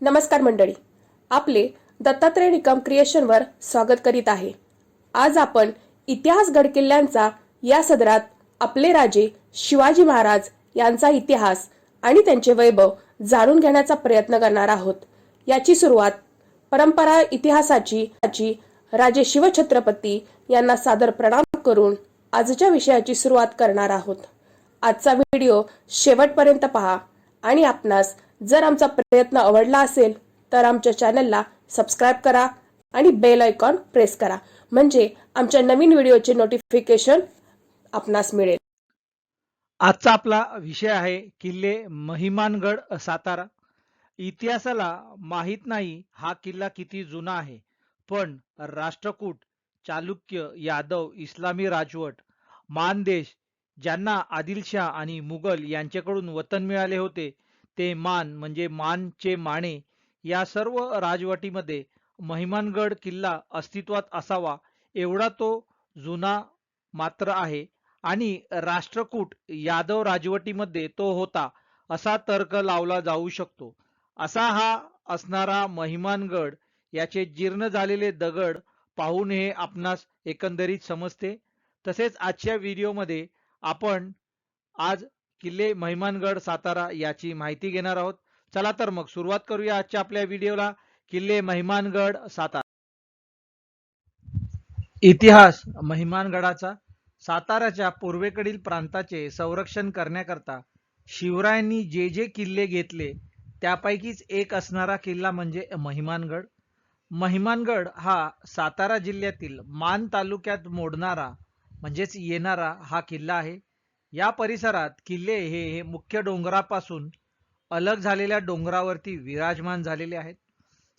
नमस्कार मंडळी. आपले दत्तात्रय निकम क्रिएशनवर स्वागत करीत आहे. आज आपण इतिहास गडकिल्ल्यांचा या सदरात आपले राजे शिवाजी महाराज यांचा इतिहास आणि त्यांचे वैभव जाणून घेण्याचा प्रयत्न करणार आहोत. याची सुरुवात परंपरा इतिहासाची याची राजे शिवछत्रपती यांना सादर प्रणाम करून आजच्या विषयाची सुरुवात करणार आहोत. आजचा व्हिडिओ शेवटपर्यंत पहा. आणि आपणास जर आमचा प्रयत्न आवडला असेल तर आमच्या चॅनलला सबस्क्राईब करा आणि बेल आयकॉन प्रेस करा. म्हणजे आमच्या नवीन व्हिडिओचे नोटिफिकेशन आपणास मिळेल. आजचा आपला विषय आहे किल्ले महिमानगड सातारा. इतिहासाला माहीत नाही हा किल्ला किती जुना आहे पण राष्ट्रकूट चालुक्य यादव इस्लामी राजवट मानदेश ज्यांना आदिलशाह आणि मुघल यांच्याकडून वतन मिळाले होते ते मान म्हणजे मानचे माणे या सर्व राजवटीमध्ये महिमानगड किल्ला अस्तित्वात असावा एवढा तो जुना मात्र आहे. आणि राष्ट्रकूट यादव राजवटीमध्ये तो होता असा तर्क लावला जाऊ शकतो. असा हा असणारा महिमानगड याचे जीर्ण झालेले दगड पाहून हे आपणास एकंदरीत समजते. तसेच आजच्या व्हिडिओमध्ये आपण आज किल्ले महिमानगड सातारा याची माहिती घेणार आहोत. चला तर मग सुरुवात करूया आजच्या आपल्या व्हिडिओला. किल्ले महिमानगड सातारा. इतिहास महिमानगडाचा साताराच्या पूर्वेकडील प्रांताचे संरक्षण करण्याकरता शिवरायांनी जे जे किल्ले घेतले त्यापैकीच एक असणारा किल्ला म्हणजे महिमानगड. महिमानगड हा सातारा जिल्ह्यातील मान तालुक्यात मोडणारा म्हणजेच येणारा हा किल्ला आहे. या परिसरात किल्ले हे हे मुख्य डोंगरापासून अलग झालेल्या डोंगरावरती विराजमान झालेले आहेत.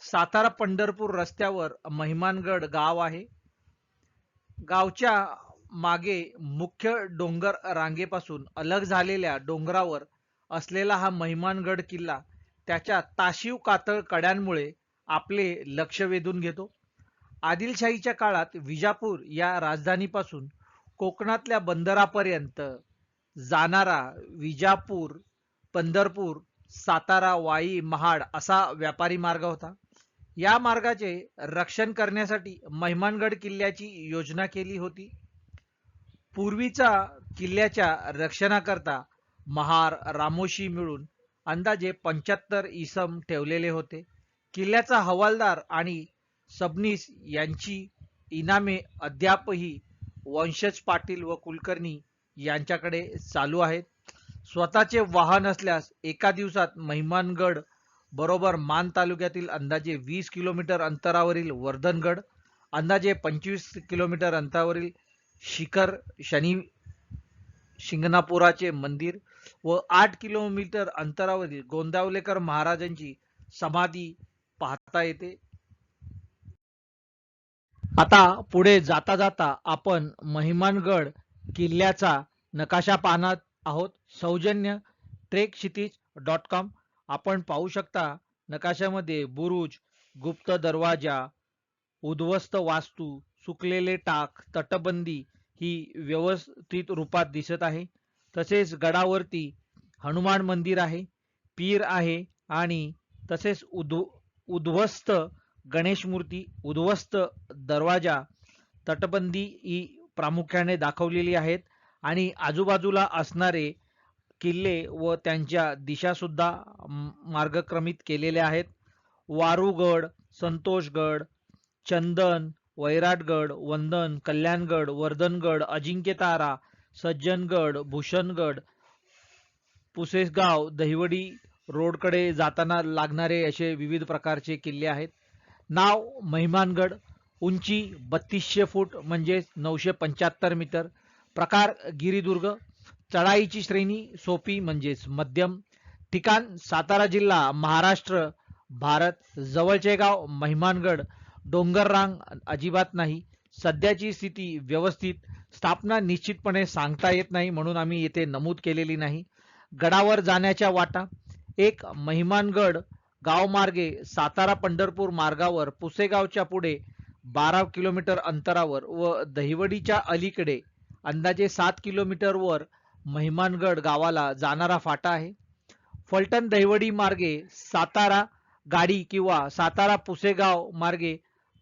सातारा पंढरपूर रस्त्यावर महिमानगड गाव आहे. गावच्या मागे मुख्य डोंगर रांगेपासून अलग झालेल्या डोंगरावर असलेला हा महिमानगड किल्ला त्याच्या ताशीव कातळ कड्यांमुळे आपले लक्ष वेधून घेतो. आदिलशाहीच्या काळात विजापूर या राजधानीपासून कोकणातल्या बंदरापर्यंत जाणारा विजापूर पंढरपूर सातारा वाई महाड असा व्यापारी मार्ग होता. या मार्गाचे रक्षण करण्यासाठी महिमानगड किल्ल्याची योजना केली होती. पूर्वीचा किल्ल्याच्या रक्षणाकरता महार रामोशी मिळून अंदाजे पंच्याहत्तर इसम ठेवलेले होते. किल्ल्याचा हवालदार आणि सबनीस यांची इनामे अद्यापही वंशज पाटील व कुलकर्णी यांच्याकडे चालू आहेत. स्वतःचे वाहन असल्यास एका दिवसात महिमानगड बरोबर मान तालुक्यातील अंदाजे वीस किलोमीटर अंतरावरील वर्धनगड अंदाजे पंचवीस किलोमीटर अंतरावरील शिखर शनी शिंगणापुराचे मंदिर व आठ किलोमीटर अंतरावरील गोंदावलेकर महाराजांची समाधी पाहता येते. आता पुढे जाता जाता आपण महिमानगड किल्ल्याचा नकाशा पाहणार आहोत. सौजन्य ट्रेक क्षितिज डॉट कॉम आपण पाहू शकता नकाशामध्ये बुरुज गुप्त दरवाजा उद्ध्वस्त वास्तू सुकलेले टाक तटबंदी ही व्यवस्थित रूपात दिसत आहे. तसेच गडावरती हनुमान मंदिर आहे पीर आहे आणि तसेच उद् उद्ध्वस्त गणेश मूर्ती उद्ध्वस्त दरवाजा तटबंदी ही प्रामुख्याने दाखवलेली आहेत. आणि आजूबाजूला असणारे किल्ले व त्यांच्या दिशासुद्धा मार्गक्रमित केलेल्या आहेत. वारूगड संतोषगड चंदन वैराटगड वंदन कल्याणगड वर्धनगड अजिंक्यतारा सज्जनगड भूषणगड पुसेसगाव दहिवडी रोडकडे जाताना लागणारे असे विविध प्रकारचे किल्ले आहेत. नाव महिमानगड उंची बत्तीसशे फूट म्हणजेच नऊशे पंच्याहत्तर मीटर प्रकार गिरिदुर्ग चढाईची श्रेणी सोपी म्हणजेच मध्यम ठिकाण सातारा जिल्हा महाराष्ट्र भारत जवळचे गाव महिमानगड डोंगररांग अजिबात नाही सध्याची स्थिती व्यवस्थित स्थापना निश्चितपणे सांगता येत नाही म्हणून आम्ही येथे नमूद केलेली नाही गडावर जाण्याच्या वाटा एक महिमानगड गावमार्गे सातारा पंढरपूर मार्गावर पुसेगावच्या पुढे बारा किलोमीटर अंतरावर व दहिवडीच्या अलीकडे अंदाजे सात किलोमीटरवर महिमानगड गावाला जाणारा फाटा आहे. फलटण दहिवडी मार्गे सातारा गाडी किंवा सातारा पुसेगाव मार्गे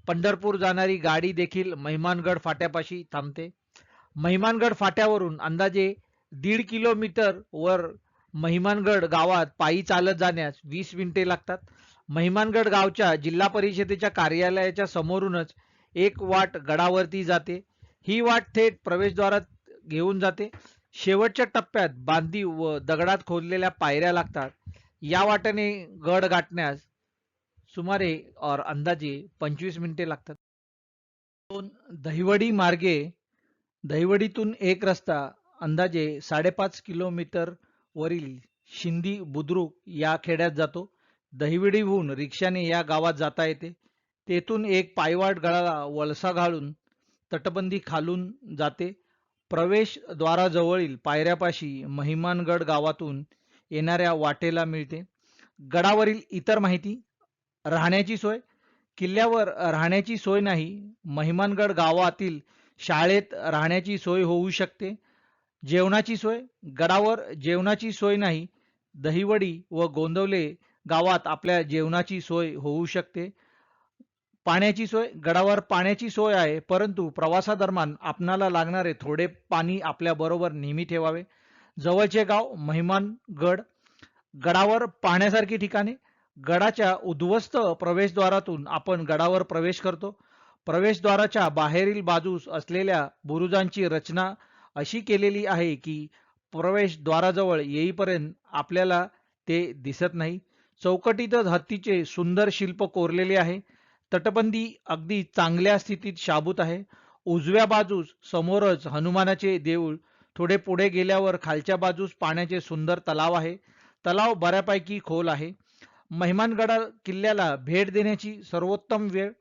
पंढरपूर जाणारी गाडी देखील महिमानगड फाट्यापाशी थांबते. महिमानगड फाट्यावरून अंदाजे दीड किलोमीटर वर महिमानगड गावात पायी चालत जाण्यास वीस मिनिटे लागतात. महिमानगड गावच्या जिल्हा परिषदेच्या कार्यालयाच्या समोरूनच एक वाट गडावरती जाते. ही वाट थेट प्रवेशद्वारात घेऊन जाते. शेवटच्या टप्प्यात बांधी व दगडात खोदलेल्या पायऱ्या लागतात. या वाटेने गड गाठण्यास सुमारे और अंदाजे पंचवीस मिनिटे लागतात. दोन दहिवडी मार्गे दहिवडीतून एक रस्ता अंदाजे साडेपाच किलोमीटर वरील शिंदी बुद्रुक या खेड्यात जातो. दहिवडीहून रिक्षाने या गावात जाता येते. तेथून एक पायवाट गळाला वळसा घालून तटबंदी खालून जाते. प्रवेशद्वाराजवळील पायऱ्यापाशी महिमानगड गावातून येणाऱ्या वाटेला मिळते. गडावरील इतर माहिती राहण्याची सोय. किल्ल्यावर राहण्याची सोय नाही महिमानगड गावातील शाळेत राहण्याची सोय होऊ शकते. जेवणाची सोय गडावर जेवणाची सोय नाही दहिवडी व गोंदवले गावात आपल्या जेवणाची सोय होऊ शकते. पाण्याची सोय गडावर पाण्याची सोय आहे परंतु प्रवासादरम्यान आपणाला लागणारे थोडे पाणी आपल्या बरोबर नेहमी ठेवावे. जवळचे गाव महिमानगड गडावर पाहण्यासारखी ठिकाणे गडाच्या उद्ध्वस्त प्रवेशद्वारातून आपण गडावर प्रवेश करतो. प्रवेशद्वाराच्या बाहेरील बाजूस असलेल्या बुरुजांची रचना अशी केलेली आहे की प्रवेशद्वाराजवळ येईपर्यंत आपल्याला ते दिसत नाही. चौकटीतच हत्तीचे सुंदर शिल्प कोरलेले आहे. तटबंदी अगदी चांगल्या स्थितीत शाबूत आहे. उजव्या बाजूस समोरच हनुमानाचे देऊळ थोडे पुढे गेल्यावर खालच्या बाजूस पाण्याचे सुंदर तलाव आहे. तलाव बऱ्यापैकी खोल आहे. मेहमानगडा किल्ल्याला भेट देण्याची सर्वोत्तम वेळ.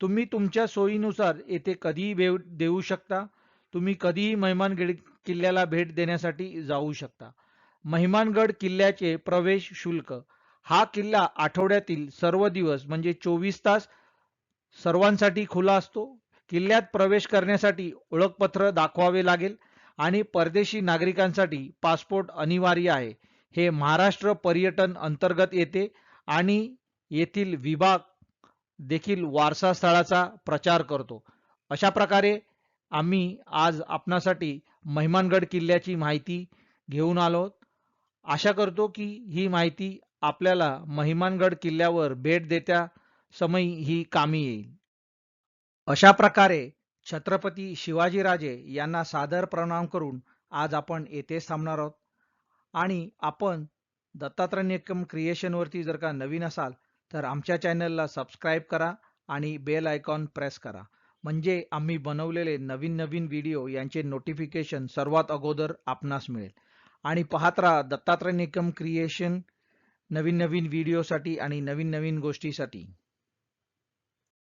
तुम्ही तुमच्या सोयीनुसार येथे कधीही भेट देऊ शकता. तुम्ही कधीही मेहमानगड किल्ल्याला भेट देण्यासाठी जाऊ शकता. महिमानगड किल्ल्याचे प्रवेश शुल्क. हा किल्ला आठवड्यातील सर्व दिवस म्हणजे चोवीस तास सर्वांसाठी खुला असतो. किल्ल्यात प्रवेश करण्यासाठी ओळखपत्र दाखवावे लागेल आणि परदेशी नागरिकांसाठी पासपोर्ट अनिवार्य आहे. हे महाराष्ट्र पर्यटन अंतर्गत येते आणि येथील विभाग देखील वारसा स्थळाचा प्रचार करतो. अशा प्रकारे आम्ही आज आपणासाठी महिमानगड किल्ल्याची माहिती घेऊन आलो. आशा करतो की ही माहिती आपल्याला महिमानगड किल्ल्यावर भेट देत्या समयी ही कामी येईल. अशा प्रकारे छत्रपती शिवाजीराजे यांना सादर प्रणाम करून आज आपण येथेच थांबणार आहोत. आणि आपण दत्तात्रयनिकम क्रिएशनवरती जर का नवीन असाल तर आमच्या चॅनलला सबस्क्राईब करा आणि बेल आयकॉन प्रेस करा. म्हणजे आम्ही बनवलेले नवीन नवीन व्हिडिओ यांचे नोटिफिकेशन सर्वात अगोदर आपणास मिळेल. आणि पाहत राहा दत्तात्रय निकम क्रिएशन नवीन नवीन व्हिडिओसाठी आणि नवीन नवीन गोष्टीसाठी.